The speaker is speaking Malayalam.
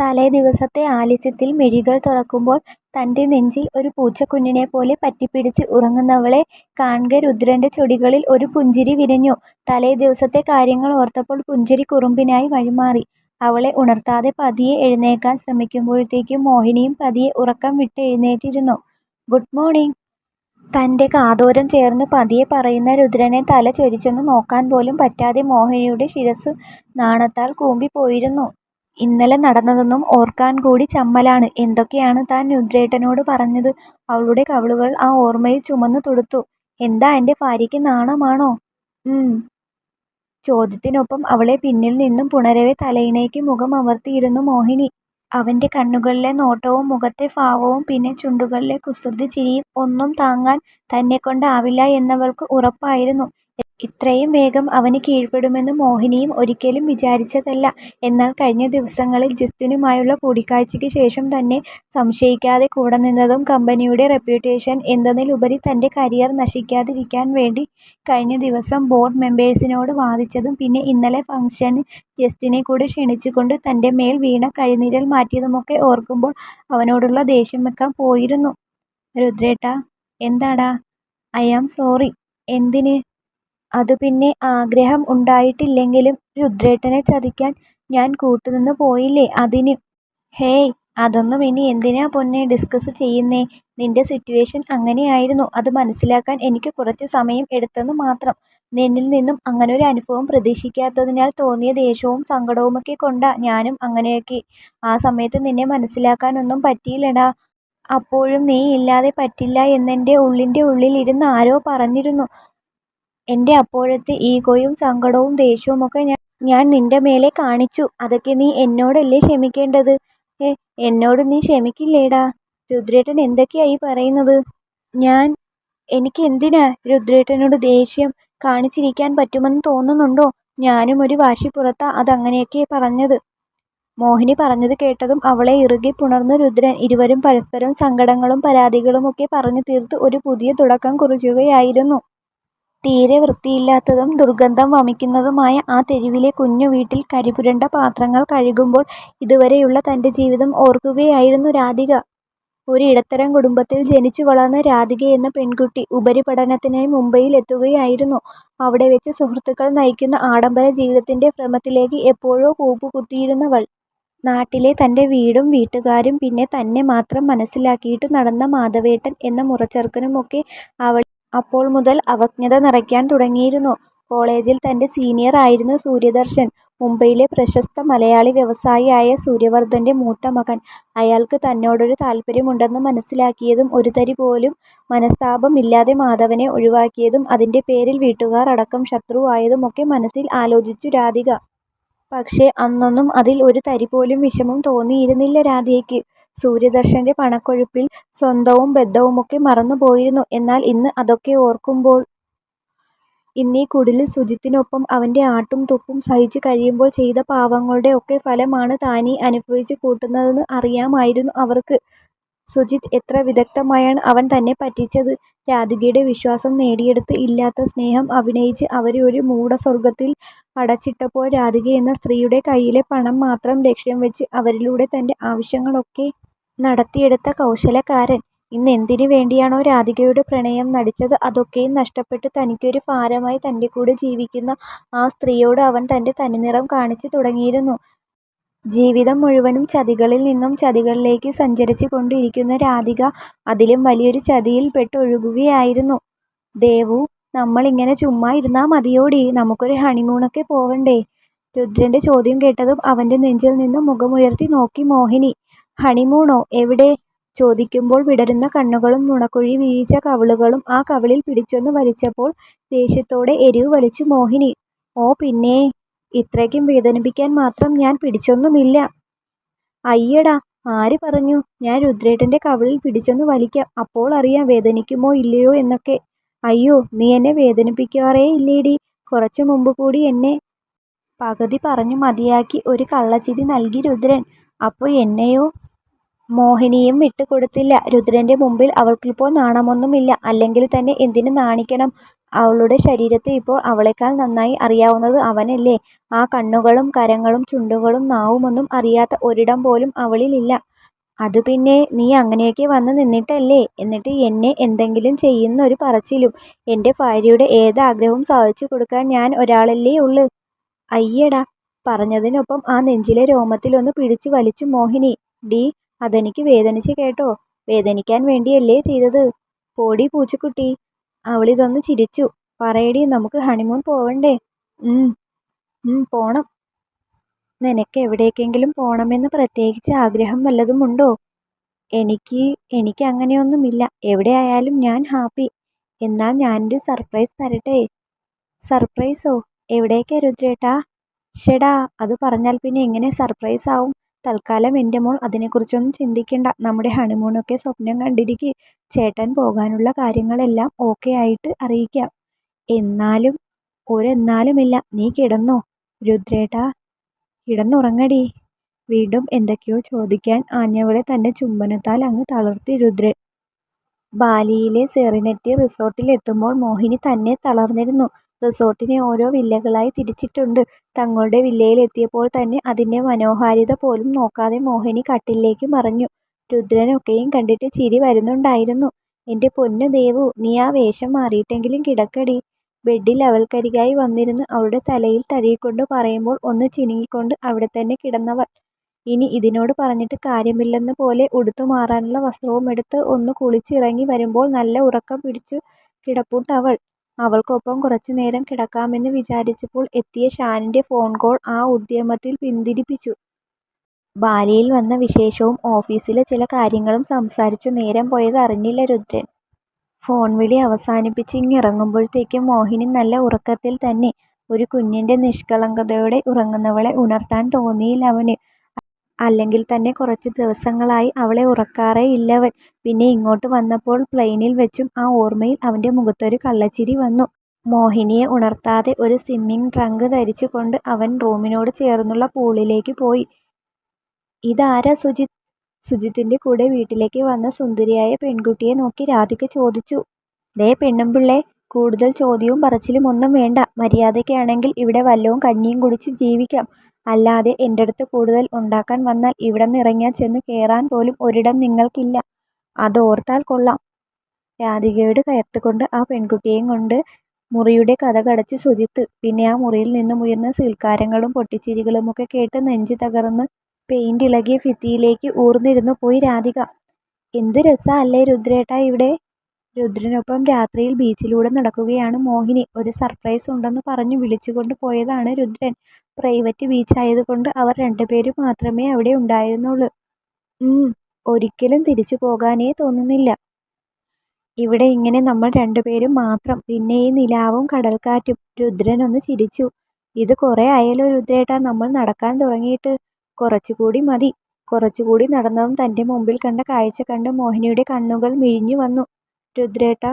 തലേദിവസത്തെ ആലസ്യത്തിൽ മിഴികൾ തുറക്കുമ്പോൾ തന്റെ നെഞ്ചിൽ ഒരു പൂച്ചക്കുഞ്ഞിനെ പോലെ പറ്റിപ്പിടിച്ച് ഉറങ്ങുന്നവളെ കാൺകെ രുദ്രന്റെ ചൊടികളിൽ ഒരു പുഞ്ചിരി വിരിഞ്ഞു. തലേദിവസത്തെ കാര്യങ്ങൾ ഓർത്തപ്പോൾ പുഞ്ചിരി കുറുമ്പിനായി വഴിമാറി. അവളെ ഉണർത്താതെ പതിയെ എഴുന്നേൽക്കാൻ ശ്രമിക്കുമ്പോഴേക്കും മോഹിനിയും പതിയെ ഉറക്കം വിട്ട് വിട്ടെഴുന്നേറ്റിരുന്നു. "ഗുഡ് മോർണിംഗ് തന്റെ കാതോരം ചേർന്ന് പതിയെ പറയുന്ന രുദ്രനെ തല ചൊരിച്ചൊന്ന് നോക്കാൻ പോലും പറ്റാതെ മോഹിനിയുടെ ശിരസ്സ് നാണത്താൽ കൂമ്പിപ്പോയിരുന്നു. ഇന്നലെ നടന്നതൊന്നും ഓർക്കാൻ കൂടി ചമ്മലാണ്. എന്തൊക്കെയാണ് താൻ രുദ്രേട്ടനോട് പറഞ്ഞത്? അവളുടെ കവിളുകൾ ആ ഓർമയിൽ ചുമന്നു തുടുത്തു. "എന്താ എന്റെ ഭാര്യയ്ക്ക് നാണമാണോ? " "ഉം. " ചോദ്യത്തിനൊപ്പം അവളെ പിന്നിൽ നിന്നും പുണരവെ തലയിണയ്ക്ക് മുഖം അമർത്തിയിരുന്നു മോഹിനി. അവന്റെ കണ്ണുകളിലെ നോട്ടവും മുഖത്തെ ഭാവവും പിന്നെ ചുണ്ടുകളിലെ കുസൃതി ചിരിയും ഒന്നും താങ്ങാൻ തന്നെക്കൊണ്ടാവില്ല എന്നവൾക്ക് ഉറപ്പായിരുന്നു. ഇത്രയും വേഗം അവന് കീഴ്പ്പെടുമെന്ന് മോഹിനിയും ഒരിക്കലും വിചാരിച്ചതല്ല. എന്നാൽ കഴിഞ്ഞ ദിവസങ്ങളിൽ ജസ്റ്റിനുമായുള്ള കൂടിക്കാഴ്ചയ്ക്ക് ശേഷം തന്നെ സംശയിക്കാതെ കൂടെ നിന്നതും കമ്പനിയുടെ റെപ്യൂട്ടേഷൻ എന്നതിലുപരി തന്റെ കരിയർ നശിക്കാതിരിക്കാൻ വേണ്ടി കഴിഞ്ഞ ദിവസം ബോർഡ് മെമ്പേഴ്സിനോട് വാദിച്ചതും പിന്നെ ഇന്നലെ ഫംഗ്ഷന് ജസ്റ്റിനെ കൂടെ ക്ഷണിച്ചുകൊണ്ട് തന്റെ മേൽ വീണ കരിനിഴൽ മാറ്റിയതുമൊക്കെ ഓർക്കുമ്പോൾ അവനോടുള്ള ദേഷ്യം ദേഷ്യമൊക്കെ പോയിരുന്നു. "രുദ്രേട്ടാ. " "എന്താടാ? " "ഐ ആം സോറി. " "എന്തിന്? " "അതു പിന്നെ ആഗ്രഹം ഉണ്ടായിട്ടില്ലെങ്കിലും രുദ്രേട്ടനെ ചതിക്കാൻ ഞാൻ കൂട്ടുനിന്ന് പോയില്ലേ അതിന്. " "ഹേയ് അതൊന്നും ഇനി എന്തിനാ പൊന്നേ ഡിസ്കസ് ചെയ്യുന്നേ. നിന്റെ സിറ്റുവേഷൻ അങ്ങനെയായിരുന്നു. അത് മനസ്സിലാക്കാൻ എനിക്ക് കുറച്ച് സമയം എടുത്തെന്ന് മാത്രം. നിന്നിൽ നിന്നും അങ്ങനെ ഒരു അനുഭവം പ്രതീക്ഷിക്കാത്തതിനാൽ തോന്നിയ ദേഷ്യവും സങ്കടവുമൊക്കെ കൊണ്ടാ ഞാനും അങ്ങനെയൊക്കെ. ആ സമയത്ത് നിന്നെ മനസ്സിലാക്കാനൊന്നും പറ്റിയില്ലടാ. അപ്പോഴും നീ ഇല്ലാതെ പറ്റില്ല എന്നെന്റെ ഉള്ളിന്റെ ഉള്ളിൽ ഇരുന്ന് ആരോ പറഞ്ഞിരുന്നു. എന്റെ അപ്പോഴത്തെ ഈഗോയും സങ്കടവും ദേഷ്യവുമൊക്കെ ഞാൻ ഞാൻ നിന്റെ മേലെ കാണിച്ചു. അതൊക്കെ നീ എന്നോടല്ലേ ക്ഷമിക്കേണ്ടത്. " ഏ എന്നോട് നീ ക്ഷമിക്കില്ലേടാ? " "രുദ്രേട്ടൻ എന്തൊക്കെയായി പറയുന്നത്? ഞാൻ. എനിക്ക് എന്തിനാ രുദ്രേട്ടനോട് ദേഷ്യം കാണിച്ചിരിക്കാൻ പറ്റുമെന്ന് തോന്നുന്നുണ്ടോ? ഞാനും ഒരു വാശിപ്പുറത്താ അതങ്ങനെയൊക്കെ പറഞ്ഞത്. " മോഹിനി പറഞ്ഞത് കേട്ടതും അവളെ ഇറുകി പുണർന്നു രുദ്രൻ. ഇരുവരും പരസ്പരം സങ്കടങ്ങളും പരാതികളുമൊക്കെ പറഞ്ഞു തീർത്ത് ഒരു പുതിയ തുടക്കം കുറിക്കുകയായിരുന്നു. തീരെ വൃത്തിയില്ലാത്തതും ദുർഗന്ധം വമിക്കുന്നതുമായ ആ തെരുവിലെ കുഞ്ഞുവീട്ടിൽ കരിപുരണ്ട പാത്രങ്ങൾ കഴുകുമ്പോൾ ഇതുവരെയുള്ള തന്റെ ജീവിതം ഓർക്കുകയായിരുന്നു രാധിക. ഒരു ഇടത്തരം കുടുംബത്തിൽ ജനിച്ചു വളർന്ന രാധിക എന്ന പെൺകുട്ടി ഉപരിപഠനത്തിനായി മുംബൈയിൽ എത്തുകയായിരുന്നു. അവിടെ വെച്ച് സുഹൃത്തുക്കൾ നയിക്കുന്ന ആഡംബര ജീവിതത്തിന്റെ ഭ്രമത്തിലേക്ക് എപ്പോഴോ കൂപ്പുകുത്തിയിരുന്നവൾ. നാട്ടിലെ തന്റെ വീടും വീട്ടുകാരും പിന്നെ തന്നെ മാത്രം മനസ്സിലാക്കിയിട്ട് നടന്ന മാധവേട്ടൻ എന്ന മുറച്ചെറുക്കനുമൊക്കെ അവളിൽ അപ്പോൾ മുതൽ അവജ്ഞത നിറയ്ക്കാൻ തുടങ്ങിയിരുന്നു. കോളേജിൽ തന്റെ സീനിയർ ആയിരുന്നു സൂര്യദർശൻ. മുംബൈയിലെ പ്രശസ്ത മലയാളി വ്യവസായിയായ സൂര്യവർദ്ധന്റെ മൂത്ത മകൻ. അയാൾക്ക് തന്നോടൊരു താല്പര്യമുണ്ടെന്ന് മനസ്സിലാക്കിയതും ഒരു തരി പോലും മനസ്താപമില്ലാതെ മാധവനെ ഒഴിവാക്കിയതും അതിന്റെ പേരിൽ വീട്ടുകാർ അടക്കം ശത്രുവായതുമൊക്കെ മനസ്സിൽ ആലോചിച്ചു രാധിക. പക്ഷേ അന്നൊന്നും അതിൽ ഒരു തരി പോലും വിഷമം തോന്നിയിരുന്നില്ല രാധികയ്ക്ക്. സൂര്യദർശന്റെ പണക്കൊഴുപ്പിൽ സ്വന്തവും ബദ്ധവുമൊക്കെ മറന്നുപോയിരുന്നു. എന്നാൽ ഇന്ന് അതൊക്കെ ഓർക്കുമ്പോൾ. ഇന്നീ കുടിലിൽ സുജിത്തിനൊപ്പം അവന്റെ ആട്ടും തുപ്പും സഹിച്ച് കഴിയുമ്പോൾ ചെയ്ത പാവങ്ങളുടെ ഒക്കെ ഫലമാണ് താനീ അനുഭവിച്ചു കൂട്ടുന്നതെന്ന് അറിയാമായിരുന്നു അവർക്ക്. സുജിത്ത് എത്ര വിദഗ്ധമായാണ് അവൻ തന്നെ പറ്റിച്ചത്. രാധികയുടെ വിശ്വാസം നേടിയെടുത്ത് ഇല്ലാത്ത സ്നേഹം അഭിനയിച്ച് അവരെ ഒരു മൂടസ്വർഗത്തിൽ അടച്ചിട്ടപ്പോൾ രാധിക എന്ന സ്ത്രീയുടെ കയ്യിലെ പണം മാത്രം ലക്ഷ്യം വെച്ച് അവരിലൂടെ തന്റെ ആവശ്യങ്ങളൊക്കെ നടത്തിയെടുത്ത കൗശലക്കാരൻ. ഇന്ന് എന്തിനു വേണ്ടിയാണോ രാധികയുടെ പ്രണയം നടിച്ചത് അതൊക്കെയും നഷ്ടപ്പെട്ട് തനിക്കൊരു ഭാരമായി തന്റെ കൂടെ ജീവിക്കുന്ന ആ സ്ത്രീയോട് അവൻ തന്റെ തനിനിറം കാണിച്ചു തുടങ്ങിയിരുന്നു. ജീവിതം മുഴുവനും ചതികളിൽ നിന്നും ചതികളിലേക്ക് സഞ്ചരിച്ചു കൊണ്ടിരിക്കുന്ന രാധിക അതിലും വലിയൊരു ചതിയിൽ പെട്ടൊഴുകുകയായിരുന്നു. "ദേവൂ നമ്മൾ ഇങ്ങനെ ചുമ്മാ ഇരുന്നാ മതിയോടീ. നമുക്കൊരു ഹണിമൂണൊക്കെ പോവണ്ടേ? " രുദ്രന്റെ ചോദ്യം കേട്ടതും അവന്റെ നെഞ്ചിൽ നിന്നും മുഖമുയർത്തി നോക്കി മോഹിനി. "ഹണിമൂണോ? എവിടെ? " ചോദിക്കുമ്പോൾ വിടരുന്ന കണ്ണുകളും നുണക്കുഴി വിരിയിച്ച കവിളുകളും ആ കവിളിൽ പിടിച്ചൊന്ന് വലിച്ചപ്പോൾ ദേഷ്യത്തോടെ എരിവ് വലിച്ചു മോഹിനി. "ഓ പിന്നേ. ഇത്രയ്ക്കും വേദനിപ്പിക്കാൻ മാത്രം ഞാൻ പിടിച്ചൊന്നുമില്ല. " "അയ്യടാ ആര് പറഞ്ഞു? ഞാൻ രുദ്രേട്ടന്റെ കവിളിൽ പിടിച്ചൊന്ന് വലിക്കാം. അപ്പോൾ അറിയാം വേദനിക്കുമോ ഇല്ലയോ എന്നൊക്കെ. " "അയ്യോ നീ എന്നെ വേദനിപ്പിക്കാറേ ഇല്ലേടി കുറച്ചു മുമ്പ് കൂടി എന്നെ. " പകുതി പറഞ്ഞു മതിയാക്കി ഒരു കള്ളച്ചിരി നൽകി രുദ്രൻ. അപ്പോൾ എന്നെയോ? " മോഹിനിയും വിട്ടുകൊടുത്തില്ല. രുദ്രന്റെ മുമ്പിൽ അവൾക്കിപ്പോൾ നാണമൊന്നുമില്ല. അല്ലെങ്കിൽ തന്നെ എന്തിനു നാണിക്കണം. അവളുടെ ശരീരത്തെ ഇപ്പോൾ അവളെക്കാൾ നന്നായി അറിയാവുന്നത് അവനല്ലേ. ആ കണ്ണുകളും കരങ്ങളും ചുണ്ടുകളും നാവുമൊന്നും അറിയാത്ത ഒരിടം പോലും അവളിലില്ല. അത് പിന്നെ നീ അങ്ങനെയൊക്കെ വന്ന് നിന്നിട്ടല്ലേ. എന്നിട്ട് എന്നെ എന്തെങ്കിലും ചെയ്യുന്നൊരു പറച്ചിലും. എന്റെ ഭാര്യയുടെ ഏതാഗ്രഹവും സാധിച്ചു കൊടുക്കാൻ ഞാൻ ഒരാളല്ലേ ഉള്ളു അയ്യടാ പറഞ്ഞതിനൊപ്പം ആ നെഞ്ചിലെ രോമത്തിലൊന്ന് പിടിച്ചു വലിച്ചു മോഹിനി. ഡീ അതെനിക്ക് വേദനിച്ച് കേട്ടോ. വേദനിക്കാൻ വേണ്ടിയല്ലേ ചെയ്തത്. പോടീ പൂച്ചക്കുട്ടി. അവളിതൊന്ന് ചിരിച്ചു. പറയടി നമുക്ക് ഹണിമൂൺ പോവണ്ടേ. പോണം പോണം. നിനക്കെവിടേക്കെങ്കിലും പോണമെന്ന് പ്രത്യേകിച്ച് ആഗ്രഹം വല്ലതുമുണ്ടോ. എനിക്ക് എനിക്ക് അങ്ങനെയൊന്നുമില്ല. എവിടെയായാലും ഞാൻ ഹാപ്പി. എന്നാൽ ഞാനൊരു സർപ്രൈസ് തരട്ടെ. സർപ്രൈസോ. എവിടേക്കാ രുദ്രേട്ടാ. ഷെടാ അത് പറഞ്ഞാൽ പിന്നെ എങ്ങനെ സർപ്രൈസ് ആവും. തൽക്കാലം എന്റെ മോൾ അതിനെക്കുറിച്ചൊന്നും ചിന്തിക്കണ്ട. നമ്മുടെ ഹണിമൂണൊക്കെ സ്വപ്നം കണ്ടിരിക്ക്. ചേട്ടൻ പോകാനുള്ള കാര്യങ്ങളെല്ലാം ഓക്കെ ആയിട്ട് അറിയിക്കാം. എന്നാലും ഒരെന്നാലുമില്ല. നീ കിടന്നോ രുദ്രേട്ടാ. കിടന്നുറങ്ങടി വീണ്ടും എന്തൊക്കെയോ ചോദിക്കാൻ ആഞ്ഞവളെ തന്നെ ചുംബനത്താൽ അങ്ങ് തളർത്തി രുദ്രൻ. ബാലിയിലെ സെറിനെറ്റി റിസോർട്ടിലെത്തുമ്പോൾ മോഹിനി തന്നെ തളർന്നിരുന്നു. റിസോർട്ടിനെ ഓരോ വില്ലകളായി തിരിച്ചിട്ടുണ്ട്. തങ്ങളുടെ വില്ലയിൽ എത്തിയപ്പോൾ തന്നെ അതിന്റെ മനോഹാരിത പോലും നോക്കാതെ മോഹിനി കട്ടിലിലേക്ക് മറിഞ്ഞു. രുദ്രനൊക്കെയും കണ്ടിട്ട് ചിരി വരുന്നുണ്ടായിരുന്നു. എന്റെ പൊന്നു ദേവു നീ ആ വേഷം മാറിയിട്ടെങ്കിലും കിടക്കെടീ. ബെഡിൽ അവൾക്കരികായി വന്നിരുന്ന് അവളുടെ തലയിൽ തഴുകിക്കൊണ്ട് പറയുമ്പോൾ ഒന്ന് ചിണുങ്ങിക്കൊണ്ട് അവിടെത്തന്നെ കിടന്നവൾ. ഇനി ഇതിനോട് പറഞ്ഞിട്ട് കാര്യമില്ലെന്ന പോലെ ഉടുത്തു മാറാനുള്ള വസ്ത്രവുമെടുത്ത് ഒന്ന് കുളിച്ചിറങ്ങി വരുമ്പോൾ നല്ല ഉറക്കം പിടിച്ചു കിടപ്പുണ്ടവൾ. അവൾക്കൊപ്പം കുറച്ച് നേരം കിടക്കാമെന്ന് വിചാരിച്ചപ്പോൾ എത്തിയ ഷാനിന്റെ ഫോൺ കോൾ ആ ഉദ്യമത്തിൽ പിന്തിരിപ്പിച്ചു. ബാലിയിൽ വന്ന വിശേഷവും ഓഫീസിലെ ചില കാര്യങ്ങളും സംസാരിച്ചു നേരം പോയത് അറിഞ്ഞില്ല രുദ്രൻ. ഫോൺ വിളി അവസാനിപ്പിച്ച് ഇങ്ങിറങ്ങുമ്പോഴത്തേക്കും മോഹിനി നല്ല ഉറക്കത്തിൽ തന്നെ. ഒരു കുഞ്ഞിന്റെ നിഷ്കളങ്കതയോടെ ഉറങ്ങുന്നവളെ ഉണർത്താൻ തോന്നിയില്ല അവന്. അല്ലെങ്കിൽ തന്നെ കുറച്ച് ദിവസങ്ങളായി അവളെ ഉറക്കാറേ ഇല്ലവൻ പിന്നെ ഇങ്ങോട്ട് വന്നപ്പോൾ പ്ലെയിനിൽ വെച്ചും ആ ഓർമ്മയിൽ അവന്റെ മുഖത്തൊരു കള്ളച്ചിരി വന്നു. മോഹിനിയെ ഉണർത്താതെ ഒരു സ്വിമ്മിംഗ് ട്രങ്ക് ധരിച്ചുകൊണ്ട് അവൻ റൂമിനോട് ചേർന്നുള്ള പൂളിലേക്ക് പോയി. ഇതാരാ സുജിത്. സുജിത്തിന്റെ കൂടെ വീട്ടിലേക്ക് വന്ന സുന്ദരിയായ പെൺകുട്ടിയെ നോക്കി രാധിക ചോദിച്ചു. ദേ പെണ്ണുമ്പിള്ളേ കൂടുതൽ ചോദ്യവും പറച്ചിലും ഒന്നും വേണ്ട. മര്യാദയ്ക്കാണെങ്കിൽ ഇവിടെ വല്ലോം കഞ്ഞിയും കുടിച്ച് ജീവിക്കാം. അല്ലാതെ എന്റെ അടുത്ത് കൂടുതൽ ഉണ്ടാക്കാൻ വന്നാൽ ഇവിടന്ന് ഇറങ്ങിയാൽ ചെന്ന് കേറാൻ പോലും ഒരിടം നിങ്ങൾക്കില്ല. അതോർത്താൽ കൊള്ളാം. രാധികയോട് കയർത്തുകൊണ്ട് ആ പെൺകുട്ടിയെയും കൊണ്ട് മുറിയുടെ കതകടച്ച് സുജിത്ത്. പിന്നെ ആ മുറിയിൽ നിന്നും ഉയർന്ന സീൽക്കാരങ്ങളും പൊട്ടിച്ചിരികളുമൊക്കെ കേട്ട് നെഞ്ച് തകർന്ന് പെയിന്റിളകിയ ഭിത്തിയിലേക്ക് ഊർന്നിരുന്നു പോയി രാധിക. എന്ത് രസാ അല്ലേ രുദ്രേട്ടാ ഇവിടെ. രുദ്രനൊപ്പം രാത്രിയിൽ ബീച്ചിലൂടെ നടക്കുകയാണ് മോഹിനി. ഒരു സർപ്രൈസ് ഉണ്ടെന്ന് പറഞ്ഞു വിളിച്ചുകൊണ്ട് പോയതാണ് രുദ്രൻ. പ്രൈവറ്റ് ബീച്ചായതുകൊണ്ട് അവർ രണ്ടുപേരും മാത്രമേ അവിടെ ഉണ്ടായിരുന്നുള്ളൂ. ഒരിക്കലും തിരിച്ചു പോകാനേ തോന്നുന്നില്ല. ഇവിടെ ഇങ്ങനെ നമ്മൾ രണ്ടുപേരും മാത്രം. പിന്നെ ഈ നിലാവും കടൽക്കാറ്റും. രുദ്രൻ ഒന്ന് ചിരിച്ചു. ഇത് കുറേ ആയല്ലോ രുദ്രേട്ടാ നമ്മൾ നടക്കാൻ തുടങ്ങിയിട്ട്. കുറച്ചുകൂടി മതി. കുറച്ചുകൂടി നടന്നതും തന്റെ മുമ്പിൽ കണ്ട കാഴ്ച കണ്ട് മോഹിനിയുടെ കണ്ണുകൾ മിഴിഞ്ഞു വന്നു. രുദ്രേട്ടാ.